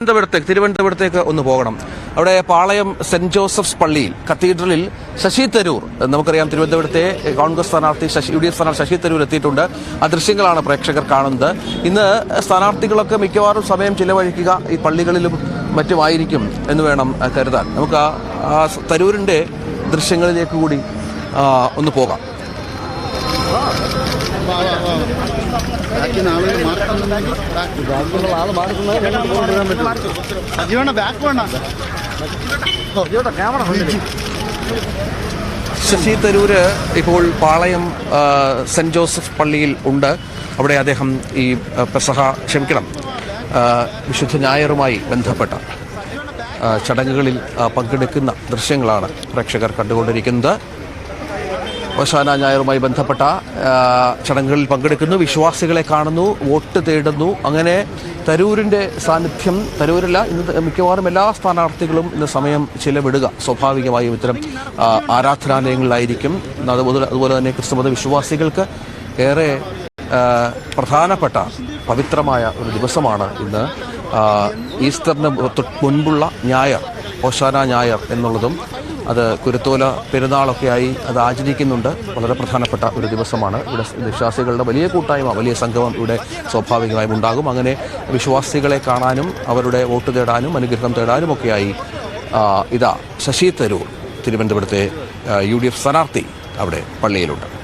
തിരുവനന്തപുരത്തേക്ക് തിരുവനന്തപുരത്തേക്ക് ഒന്ന് പോകണം. അവിടെ പാളയം സെന്റ് ജോസഫ്സ് പള്ളിയിൽ കത്തീഡ്രലിൽ ശശി തരൂർ നമുക്കറിയാം തിരുവനന്തപുരത്തെ കോൺഗ്രസ് സ്ഥാനാർത്ഥി ശശി യു ഡി എഫ് സ്ഥാനാർത്ഥി ശശി തരൂർ എത്തിയിട്ടുണ്ട്. ആ ദൃശ്യങ്ങളാണ് പ്രേക്ഷകർ കാണുന്നത്. ഇന്ന് സ്ഥാനാർത്ഥികളൊക്കെ മിക്കവാറും സമയം ചിലവഴിക്കുക ഈ പള്ളികളിലും മറ്റുമായിരിക്കും എന്ന് വേണം കരുതാൻ. നമുക്ക് ആ തരൂരിന്റെ ദൃശ്യങ്ങളിലേക്ക് കൂടി ഒന്ന് പോകാം. ശശി തരൂര് ഇപ്പോൾ പാളയം സെന്റ് ജോസഫ് പള്ളിയിൽ ഉണ്ട്. അവിടെ അദ്ദേഹം ഈ പെസഹ ക്ഷമിക്കണം. വിശുദ്ധ ഞായറുമായി ബന്ധപ്പെട്ട ചടങ്ങുകളിൽ പങ്കെടുക്കുന്ന ദൃശ്യങ്ങളാണ് പ്രേക്ഷകർ കണ്ടുകൊണ്ടിരിക്കുന്നത്. ഓശാന ഞായറുമായി ബന്ധപ്പെട്ട ചടങ്ങുകളിൽ പങ്കെടുക്കുന്നു. വിശ്വാസികളെ കാണുന്നു വോട്ട് തേടുന്നു. അങ്ങനെ തരൂരിന്റെ സാന്നിധ്യം തരൂരല്ല ഇന്ന് മിക്കവാറും എല്ലാ സ്ഥാനാർത്ഥികളും ഇന്ന് സമയം ചിലവിടുക. സ്വാഭാവികമായും ഇത്തരം ആരാധനാലയങ്ങളിലായിരിക്കും. അതുപോലെ അതുപോലെ തന്നെ ക്രിസ്തുമത വിശ്വാസികൾക്ക് ഏറെ പ്രധാനപ്പെട്ട പവിത്രമായ ഒരു ദിവസമാണ് ഇന്ന്. ഈസ്റ്ററിന് മുൻപുള്ള ഞായർ ഓശാന ഞായർ എന്നുള്ളതും അത് കുരുത്തോല പെരുന്നാളൊക്കെയായി അത് ആചരിക്കുന്നുണ്ട്. വളരെ പ്രധാനപ്പെട്ട ഒരു ദിവസമാണ്. ഇവിടെ വിശ്വാസികളുടെ വലിയ കൂട്ടായ്മ വലിയ സംഗമം ഇവിടെ സ്വാഭാവികമായും ഉണ്ടാകും. അങ്ങനെ വിശ്വാസികളെ കാണാനും അവരുടെ വോട്ട് തേടാനും അനുഗ്രഹം തേടാനും ഒക്കെയായി ഇതാ ശശി തരൂർ തിരുവനന്തപുരത്തെ യു ഡി എഫ് സ്ഥാനാർത്ഥി അവിടെ പള്ളിയിലുണ്ട്.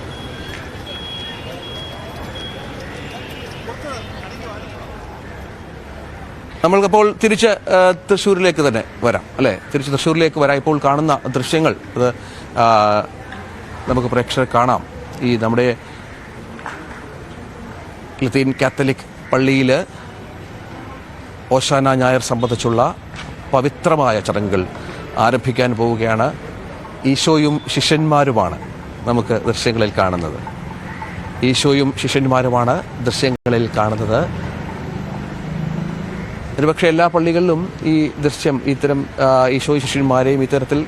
നമ്മൾക്കപ്പോൾ തിരിച്ച് തൃശ്ശൂരിലേക്ക് തന്നെ വരാം അല്ലേ? തിരിച്ച് തൃശ്ശൂരിലേക്ക് വരാം ഇപ്പോൾ കാണുന്ന ദൃശ്യങ്ങൾ അത് നമുക്ക് പ്രേക്ഷകർ കാണാം. ഈ നമ്മുടെ ലത്തീൻ കാത്തലിക് പള്ളിയിൽ ഓശാന ഞായർ സംബന്ധിച്ചുള്ള പവിത്രമായ ചടങ്ങുകൾ ആരംഭിക്കാൻ പോവുകയാണ്. ഈശോയും ശിഷ്യന്മാരുമാണ് നമുക്ക് ദൃശ്യങ്ങളിൽ കാണുന്നത്. ഈശോയും ശിഷ്യന്മാരുമാണ് ദൃശ്യങ്ങളിൽ കാണുന്നത്. ഒരുപക്ഷെ എല്ലാ പള്ളികളിലും ഈ ദൃശ്യം ഇത്തരം ഈശോ ശിഷ്യന്മാരെയും ഇത്തരത്തിൽ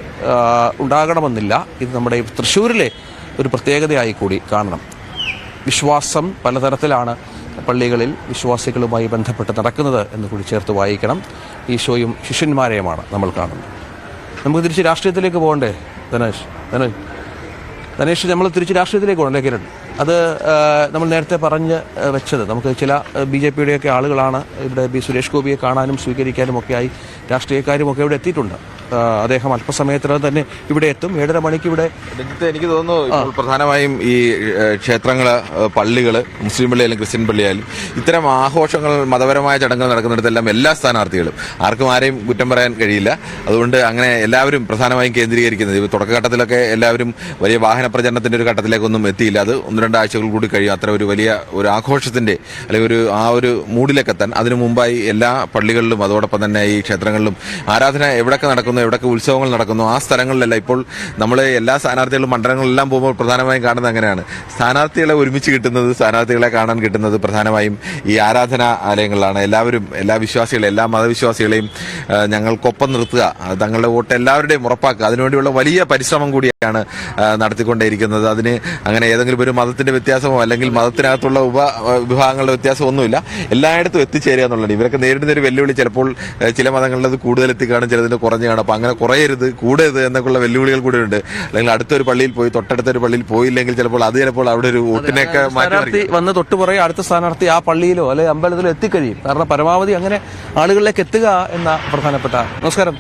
ഉണ്ടാകണമെന്നില്ല. ഇത് നമ്മുടെ തൃശ്ശൂരിലെ ഒരു പ്രത്യേകതയായി കൂടി കാണണം. വിശ്വാസം പലതരത്തിലാണ് പള്ളികളിൽ വിശ്വാസികളുമായി ബന്ധപ്പെട്ട് നടക്കുന്നത് എന്ന് കൂടി ചേർത്ത് വായിക്കണം. ഈശോയും ശിഷ്യന്മാരെയുമാണ് നമ്മൾ കാണുന്നത്. നമുക്ക് തിരിച്ച് രാഷ്ട്രീയത്തിലേക്ക് പോകണ്ടേ? ധനേഷ് ധനേഷ്. ധനേഷ് നമ്മൾ തിരിച്ച് രാഷ്ട്രീയത്തിലേക്ക് പോകണ്ടേ കിരൺ? അത് നമ്മൾ നേരത്തെ പറഞ്ഞ് വെച്ചത്. നമുക്ക് ചില ബി ജെ പിയുടെയൊക്കെ ആളുകളാണ് ഇവിടെ ബി സുരേഷ് ഗോപിയെ കാണാനും സ്വീകരിക്കാനും ഒക്കെയായി രാഷ്ട്രീയക്കാരും ഒക്കെ ഇവിടെ എത്തിയിട്ടുണ്ട്. അദ്ദേഹം അല്പസമയത്തിനകം തന്നെ ഇവിടെ എത്തും. ഏഴര മണിക്ക് ഇവിടെ എനിക്ക് തോന്നുന്നു പ്രധാനമായും ഈ ക്ഷേത്രങ്ങൾ പള്ളികൾ മുസ്ലിം പള്ളിയായാലും ക്രിസ്ത്യൻ പള്ളിയായാലും ഇത്തരം ആഘോഷങ്ങൾ മതപരമായ ചടങ്ങുകൾ നടക്കുന്നിടത്തെല്ലാം എല്ലാ സ്ഥാനാർത്ഥികളും. ആർക്കും ആരെയും കുറ്റം പറയാൻ കഴിയില്ല. അതുകൊണ്ട് അങ്ങനെ എല്ലാവരും പ്രധാനമായും കേന്ദ്രീകരിക്കുന്നത്. തുടക്കഘട്ടത്തിലൊക്കെ എല്ലാവരും വലിയ വാഹന പ്രചരണത്തിന്റെ ഒരു ഘട്ടത്തിലേക്കൊന്നും എത്തിയില്ല. അത് ഒന്ന് രണ്ട് ആഴ്ചകൾ കൂടി കഴിയും. അത്ര ഒരു വലിയ ഒരു ആഘോഷത്തിന്റെ അല്ലെങ്കിൽ ഒരു ആ ഒരു മൂഡിലേക്ക് എത്താൻ. അതിനു മുമ്പായി എല്ലാ പള്ളികളിലും അതോടൊപ്പം തന്നെ ഈ ക്ഷേത്രങ്ങളിലും ആരാധന എവിടെയൊക്കെ നടക്കുന്നു എവിടെയൊക്കെ ഉത്സവങ്ങൾ നടക്കുന്നു ആ സ്ഥലങ്ങളിലെല്ലാം ഇപ്പോൾ നമ്മൾ എല്ലാ സ്ഥാനാർത്ഥികളും മണ്ഡലങ്ങളിലെല്ലാം പോകുമ്പോൾ പ്രധാനമായും കാണുന്നത് അങ്ങനെയാണ്. സ്ഥാനാർത്ഥികളെ ഒരുമിച്ച് കിട്ടുന്നത് സ്ഥാനാർത്ഥികളെ കാണാൻ കിട്ടുന്നത് പ്രധാനമായും ഈ ആരാധനാലയങ്ങളിലാണ് എല്ലാവരും എല്ലാ വിശ്വാസികളെയും എല്ലാ മതവിശ്വാസികളെയും ഞങ്ങൾക്കൊപ്പം നിർത്തുക. തങ്ങളുടെ വോട്ട് എല്ലാവരുടെയും ഉറപ്പാക്കുക. അതിനുവേണ്ടിയുള്ള വലിയ പരിശ്രമം കൂടിയാണ് നടത്തിക്കൊണ്ടേയിരിക്കുന്നത്. അതിന് അങ്ങനെ ഏതെങ്കിലും ഒരു മതത്തിന്റെ വ്യത്യാസമോ അല്ലെങ്കിൽ മതത്തിനകത്തുള്ള ഉപ വിഭാഗങ്ങളുടെ വ്യത്യാസമോ ഒന്നുമില്ല. എല്ലായിടത്തും എത്തിച്ചേരുക എന്നുള്ളതാണ്. ഇവരൊക്കെ നേരിടുന്ന ഒരു വെല്ലുവിളി ചിലപ്പോൾ ചില മതങ്ങളിലത് കൂടുതൽ എത്തിക്കാണും ചിലതിന് കുറഞ്ഞു കാണും അപ്പം അങ്ങനെ കുറയരുത് കൂടരുത് എന്നൊക്കെയുള്ള വെല്ലുവിളികൾ കൂടെ ഉണ്ട്. അല്ലെങ്കിൽ അടുത്തൊരു പള്ളിയിൽ പോയി തൊട്ടടുത്തൊരു പള്ളിയിൽ പോയില്ലെങ്കിൽ ചിലപ്പോൾ അത് ചിലപ്പോൾ അവിടെ ഒരു വോട്ടിനൊക്കെ മാറ്റി സ്ഥാനാർത്ഥി വന്ന് തൊട്ടുപുറകെ അടുത്ത സ്ഥാനാർത്ഥി ആ പള്ളിയിലോ അല്ലെങ്കിൽ അമ്പലത്തിലോ എത്തിക്കഴിയും. കാരണം പരമാവധി അങ്ങനെ ആളുകളിലേക്ക് എത്തുക എന്ന പ്രധാനപ്പെട്ട നമസ്കാരം.